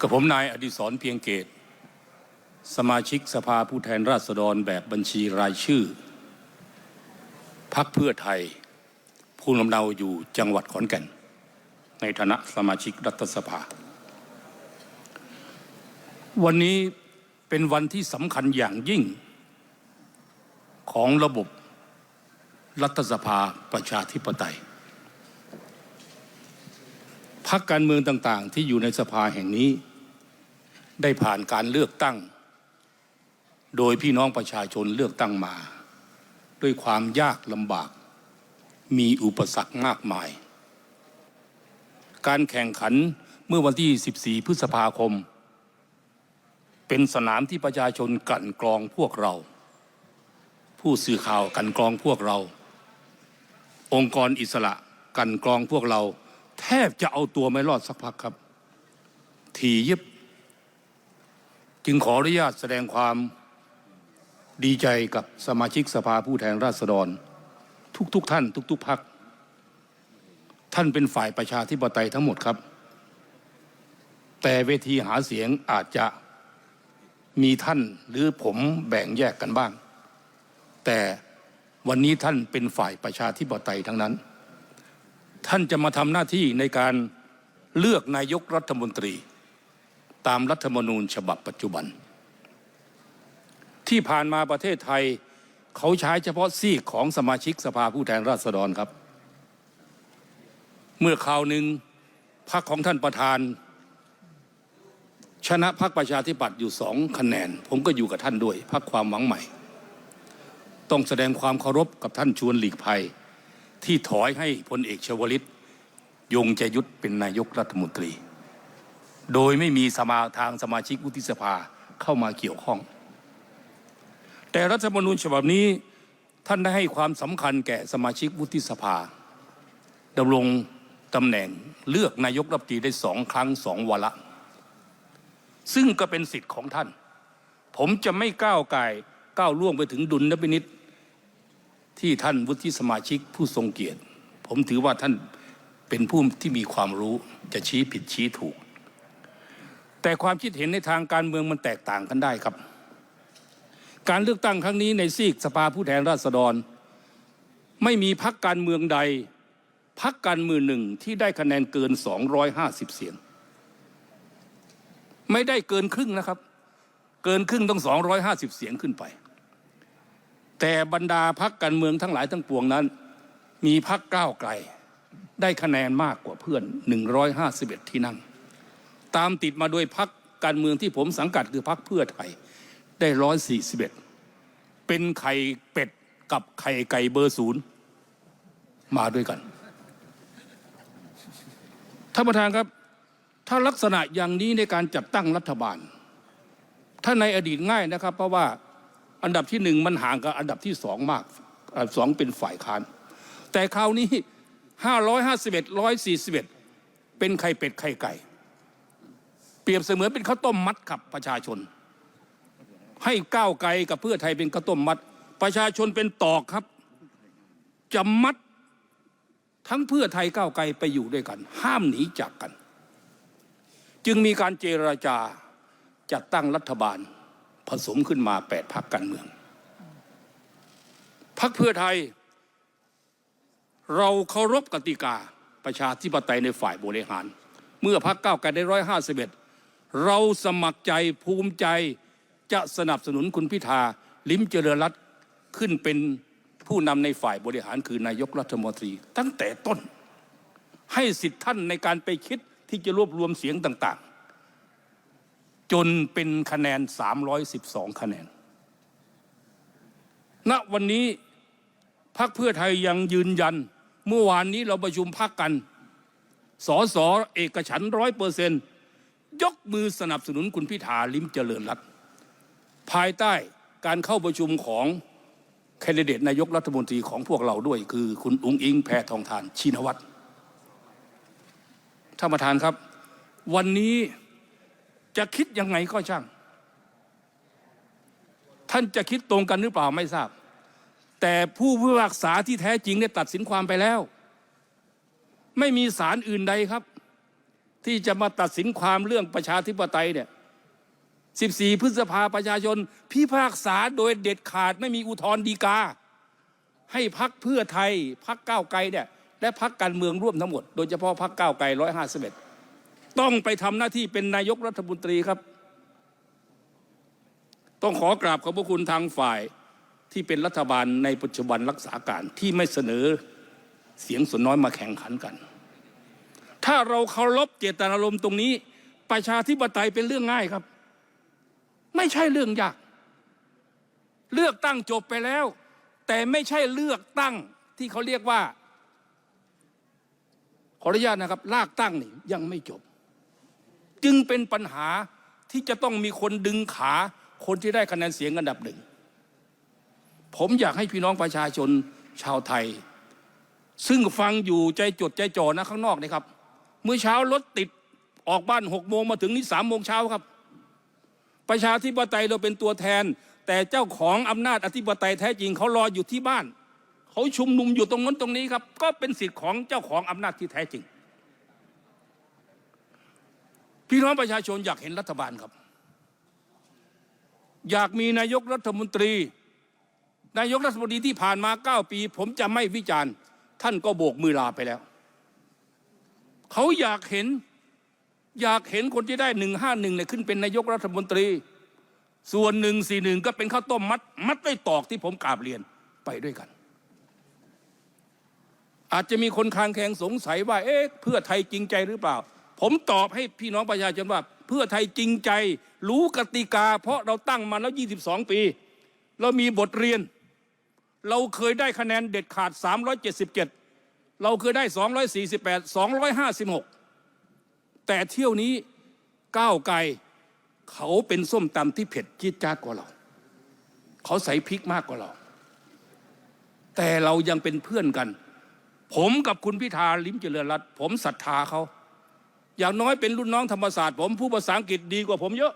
กับผมนายอดิศรเพียงเกต สมาชิกสภาผู้แทนราษฎรแบบบัญชีรายชื่อ พักเพื่อไทย ผู้ลำเนาอยู่จังหวัดขอนแก่น ในฐานะสมาชิกรัฐสภา วันนี้เป็นวันที่สำคัญอย่างยิ่ง ของระบบรัฐสภาประชาธิปไตยพักการเมืองต่าง ๆ ที่อยู่ในสภาแห่งนี้ ได้ผ่านการเลือกตั้ง โดยพี่น้องประชาชนเลือกตั้งมา ด้วยความยากลำบาก มีอุปสรรคมากมาย การแข่งขันเมื่อวันที่ 14 พฤษภาคม เป็นสนามที่ประชาชนกันกรองพวกเรา ผู้สื่อข่าวกันกรองพวกเรา องค์กรอิสระกันกรองพวกเรา แทบจะเอาตัวไม่รอดสักพักครับทียิบ จึงขออนุญาตแสดงความดีใจกับสมาชิกสภาผู้แทนราษฎร ทุกๆทท่าน ทุก ๆพัก ท่านเป็นฝ่ายประชาธิปไตยทั้งหมดครับ แต่เวทีหาเสียงอาจจะมีท่านหรือผมแบ่งแยกกันบ้าง แต่วันนี้ท่านเป็นฝ่ายประชาธิปไตยทั้งนั้น ท่านจะมาทำหน้าที่ในการเลือกนายกรัฐมนตรี ตามรัฐธรรมนูญฉบับปัจจุบัน ที่ผ่านมาประเทศไทยเขาใช้เฉพาะซีกของสมาชิกสภาผู้แทนราษฎรครับ เมื่อคราวหนึ่งพรรคของท่านประธาน ชนะพรรคประชาธิปัตย์อยู่สองคะแนน ผมก็อยู่กับท่านด้วยพรรคความหวังใหม่ ต้องแสดงความเคารพกับท่านชวนหลีกภัย ที่ถอยให้พลเอกชวลิต ยงใจยุทธเป็นนายกรัฐมนตรี โดยไม่มีสมาทางสมาชิกวุฒิสภาเข้ามาเกี่ยวข้อง แต่รัฐธรรมนูญฉบับนี้ท่านได้ให้ความสำคัญแก่สมาชิกวุฒิสภาดำรงตำแหน่งเลือกนายกรัฐมนตรีได้สองครั้งสองวาระซึ่งก็เป็นสิทธิ์ของท่าน ผมจะไม่ก้าวไก่ก้าวล่วงไปถึงดุลนพินิษที่ท่านวุฒิสมาชิกผู้ทรงเกียรติ ผมถือว่าท่านเป็นผู้ที่มีความรู้จะชี้ผิดชี้ถูก แต่ความคิดเห็นในทางการเมืองมันแตกต่างกันได้ครับ การเลือกตั้งครั้งนี้ในซีกสภาผู้แทนราษฎร ไม่มีพักการเมืองใดพักการเมืองหนึ่งที่ได้คะแนนเกิน 250 เสียง ไม่ได้เกินครึ่งนะครับ เกินครึ่งต้อง 250 เสียงขึ้นไป แต่บรรดาพักการเมืองทั้งหลายทั้งปวงนั้น มีพักก้าวไกล ได้คะแนนมากกว่าเพื่อน 151 ที่นั่ง ตามติดมาโดยพักการเมืองที่ผมสังกัดคือพักเพื่อไทย ได้141เป็นไข่เป็ดกับไข่ไก่เบอร์ศูนย์มาด้วยกันท่านประธานครับ ถ้าลักษณะอย่างนี้ในการจัดตั้งรัฐบาล ถ้าในอดีตง่ายนะครับ เพราะว่าอันดับที่หนึ่งมันห่างกับอันดับที่สองมากอันดับสองเป็นฝ่ายค้าน แต่คราวนี้ห้าร้อยห้าสิบเอ็ดร้อยสี่สิบเอ็ดเป็นไข่เป็ดไข่ไก่ เปรียบเสมือนเป็นข้าวต้มมัดขับประชาชน ให้ก้าวไกลกับเพื่อไทยเป็นข้าวต้มมัด ประชาชนเป็นตอกครับ จะมัดทั้งเพื่อไทยก้าวไกลไปอยู่ด้วยกัน ห้ามหนีจากกัน จึงมีการเจรจาจัดตั้งรัฐบาลผสมขึ้นมาแปดพักการเมืองพักเพื่อไทย เราเคารพกติกาประชาธิปไตยในฝ่ายบริหาร เมื่อพักเก้าวไกลได้ร้อยห้าสิบเอ็ด เราสมัครใจภูมิใจจะสนับสนุนคุณพิธา ลิ้มเจริญรัตขึ้นเป็นผู้นำในฝ่ายบริหารคือนายกรัฐมนตรี ตั้งแต่ต้นให้สิทธิท่านในการไปคิดที่จะรวบรวมเสียงต่างๆ จนเป็นคะแนน 312 คะแนน ณ วันนี้พักเพื่อไทยยังยืนยัน เมื่อวานนี้เราประชุมพักกันสอสอเอกฉันร้อยเปอร์เซน ยกมือสนับสนุนคุณพิธาลิมเจริญรัตน์ภายใต้การเข้าประชุมของแคนดิเดตนายกรัฐมนตรีของพวกเราด้วย คือคุณอุงอิงแพทองทานชินวัตรท่านประธานครับ วันนี้จะคิดยังไงก็ช่าง ท่านจะคิดตรงกันหรือเปล่าไม่ทราบ แต่ผู้พิพากษาที่แท้จริงได้ตัดสินความไปแล้ว ไม่มีศาลอื่นใดครับ ที่จะมาตัดสินความเรื่องประชาธิปไตยเนี่ย 14 พฤษภาประชาชน พิพากษาโดยเด็ดขาดไม่มีอุทธรณ์ดีกา ให้พักเพื่อไทยพักก้าวไกลเนี่ยและพักการเมืองร่วมทั้งหมด โดยเฉพาะพักก้าวไกล 151 ต้องไปทำหน้าที่เป็นนายกรัฐมนตรีครับ ต้องขอกราบขอบพระคุณทางฝ่ายที่เป็นรัฐบาลในปัจจุบันรักษาการที่ไม่เสนอเสียงส่วนน้อยมาแข่งขันกัน ถ้าเราเคารพเจตนารมณ์ตรงนี้ ประชาธิปไตยเป็นเรื่องง่ายครับ ไม่ใช่เรื่องยาก เลือกตั้งจบไปแล้ว แต่ไม่ใช่เลือกตั้งที่เขาเรียกว่า ขออนุญาตนะครับ ลากตั้งนี่ยังไม่จบ จึงเป็นปัญหาที่จะต้องมีคนดึงขาคนที่ได้คะแนนเสียงอันดับหนึ่ง ผมอยากให้พี่น้องประชาชนชาวไทย ซึ่งฟังอยู่ใจจดใจจ่อนะข้างนอกนี่ครับ เมื่อเช้ารถติดออกบ้านหกโมงมาถึงนี่สามโมงเช้าครับ ประชาธิปไตยเราเป็นตัวแทน แต่เจ้าของอำนาจอธิปไตยแท้จริงเขารออยู่ที่บ้าน เขาชุมนุมอยู่ตรงนั้นตรงนี้ครับ ก็เป็นสิทธิ์ของเจ้าของอำนาจที่แท้จริง พี่น้องประชาชนอยากเห็นรัฐบาลครับ อยากมีนายกรัฐมนตรี นายกรัฐมนตรีที่ผ่านมาเก้าปี ผมจะไม่วิจารณ์ ท่านก็โบกมือลาไปแล้ว เขาอยากเห็นอยากเห็นคนที่ได้หนึ่งห้าหนึ่งเนี่ยขึ้นเป็นนายกรัฐมนตรี ส่วนหนึ่งสี่หนึ่งก็เป็นข้าวต้มมัด มัดด้วยตอกที่ผมกราบเรียนไปด้วยกัน อาจจะมีคนคางแคลงสงสัยว่า เอ๊ะเพื่อไทยจริงใจหรือเปล่า ผมตอบให้พี่น้องประชาชนว่า เพื่อไทยจริงใจ รู้กติกา เพราะเราตั้งมาแล้ว 22 ปี เรามีบทเรียน เราเคยได้คะแนนเด็ดขาด 377 เราเคยได้ 248 256 แต่เที่ยวนี้ก้าวไกลเขาเป็นส้มตำที่เผ็ดจี๊ดจ๊าดกว่าเรา เขาใส่พริกมากกว่าเรา แต่เรายังเป็นเพื่อนกัน ผมกับคุณพิธาลิมเจริญรัตผมศรัทธาเขา อย่างน้อยเป็นรุ่นน้องธรรมศาสตร์ ผมผู้ภาษาอังกฤษดีกว่าผมเยอะ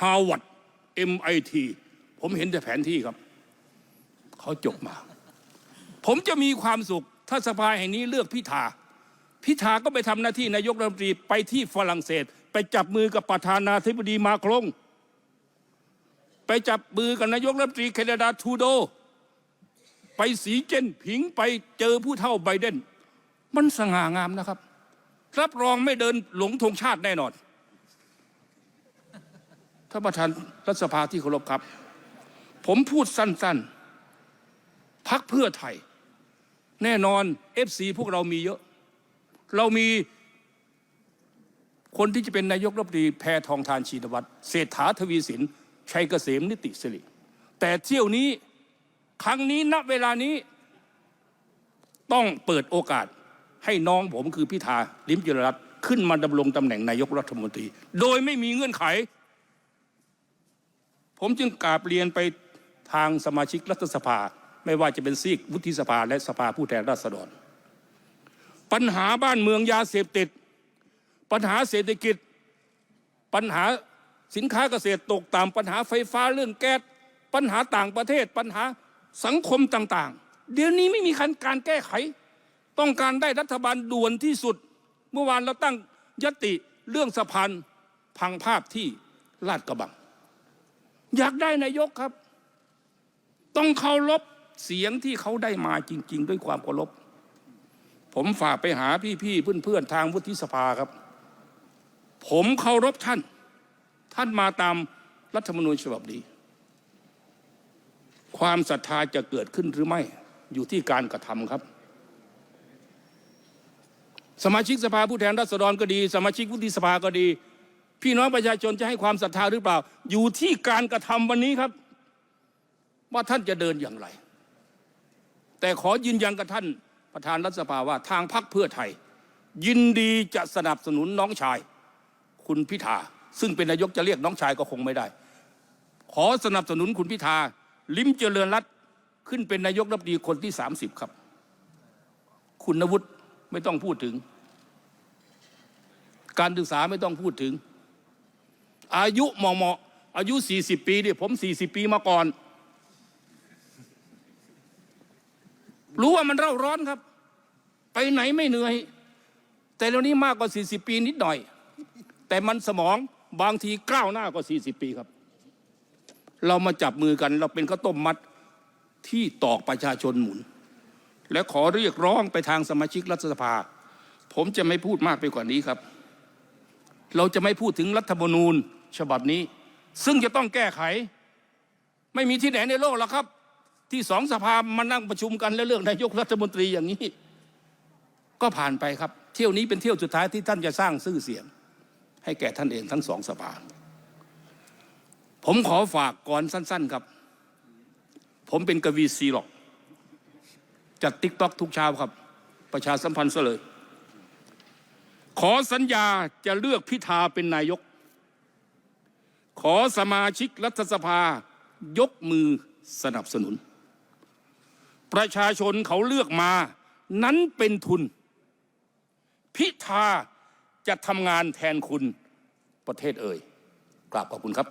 ฮาวาด MIT ผมเห็นแต่แผนที่ครับ เขาจบมา ผมจะมีความสุขถ้าสภาแห่งนี้เลือกพิธา พิธาก็ไปทำหน้าที่นายกรัฐมนตรีไปที่ฝรั่งเศส ไปจับมือกับประธานาธิบดีมาครง ไปจับมือกับนายกรัฐมนตรีแคนาดาทูโด ไปสีเจนผิงไปเจอผู้เท่าไบเดน มันสง่างามนะครับ รับรองไม่เดินหลงธงชาติแน่นอนท่านประธานรัฐสภาที่เคารพครับ ผมพูดสั้นๆพักเพื่อไทย แน่นอนเอฟซีพวกเรามีเยอะ เรามีคนที่จะเป็นนายกรัฐมนตรีแพทองทานชีนวัตรเศรษฐาทวีสิน ชัยเกษมนิติสิริแต่เที่ยวนี้ครั้งนี้ณเวลานี้ต้องเปิดโอกาสให้น้องผมคือพิธาลิมเจริญรัตน์ขึ้นมาดำรงตำแหน่งนายกรัฐมนตรี โดยไม่มีเงื่อนไข ผมจึงกราบเรียนไปทางสมาชิกรัฐสภา ไม่ว่าจะเป็นซีกวุฒิสภาและสภาผู้แทนราษฎร ปัญหาบ้านเมืองยาเสพติด ปัญหาเศรษฐกิจ ปัญหาสินค้าเกษตรตกต่ำปัญหาไฟฟ้าเรื่องแก๊สปัญหาต่างประเทศ ปัญหาสังคมต่างๆ เดี๋ยวนี้ไม่มีการแก้ไข ต้องการได้รัฐบาลด่วนที่สุด เมื่อวานเราตั้งยติเรื่องสะพานพังภาพที่ลาดกระบัง อยากได้นายกครับ ต้องเคารพ เสียงที่เขาได้มาจริง ๆ ด้วยความเคารพผมฝากไปหาพี่ๆเพื่อนๆทางวุฒิสภาครับ ผมเคารพท่าน ท่านมาตามรัฐธรรมนูญฉบับนี้ความศรัทธาจะเกิดขึ้นหรือไม่อยู่ที่การกระทำครับ สมาชิกสภาผู้แทนราษฎรก็ดี สมาชิกวุฒิสภาก็ดี พี่น้องประชาชนจะให้ความศรัทธาหรือเปล่า อยู่ที่การกระทำวันนี้ครับ ว่าท่านจะเดินอย่างไร แต่ขอยืนยันกับท่านประธานรัฐสภาว่าทางพรรคเพื่อไทย ยินดีจะสนับสนุนน้องชาย คุณพิธาซึ่งเป็นนายกจะเรียกน้องชายก็คงไม่ได้ ขอสนับสนุนคุณพิธาลิ้มเจริญรัตขึ้นเป็นนายกรัฐมนตรีคนที่ 30 ครับ คุณนวุฒิไม่ต้องพูดถึง การศึกษาไม่ต้องพูดถึง อายุเหมาะๆอายุ 40 ปีเนี่ยผม 40 ปีมาก่อน รู้ว่ามันเร่าร้อนครับ ไปไหนไม่เหนื่อย แต่เดี๋ยวนี้มากกว่า 40 ปีนิดหน่อย แต่มันสมองบางทีก้าวหน้ากว่า 40 ปีครับ เรามาจับมือกัน เราเป็นข้าวต้มมัดที่ตอกประชาชนหมุน และขอเรียกร้องไปทางสมาชิกรัฐสภา ผมจะไม่พูดมากไปกว่านี้ครับ เราจะไม่พูดถึงรัฐธรรมนูญฉบับนี้ ซึ่งจะต้องแก้ไข ไม่มีที่ไหนในโลกหรอกครับ ที่สองสภามานั่งประชุมกันแล้วเรื่องนายกรัฐมนตรีอย่างนี้ ก็ผ่านไปครับ เที่ยวนี้เป็นเที่ยวสุดท้ายที่ท่านจะสร้างชื่อเสียง ให้แก่ท่านเองทั้งสองสภา ผมขอฝากก่อนสั้น ๆครับ ผมเป็นกวีซีหรอกจัดติ๊กต็อกทุกเช้าครับ ประชาสัมพันธ์ซะเลย ขอสัญญาจะเลือกพิธาเป็นนายก ขอสมาชิกรัฐสภายกมือสนับสนุน ประชาชนเขาเลือกมา นั้นเป็นทุน พิธาจะทำงานแทนคุณประเทศเอ่ยกราบขอบคุณครับ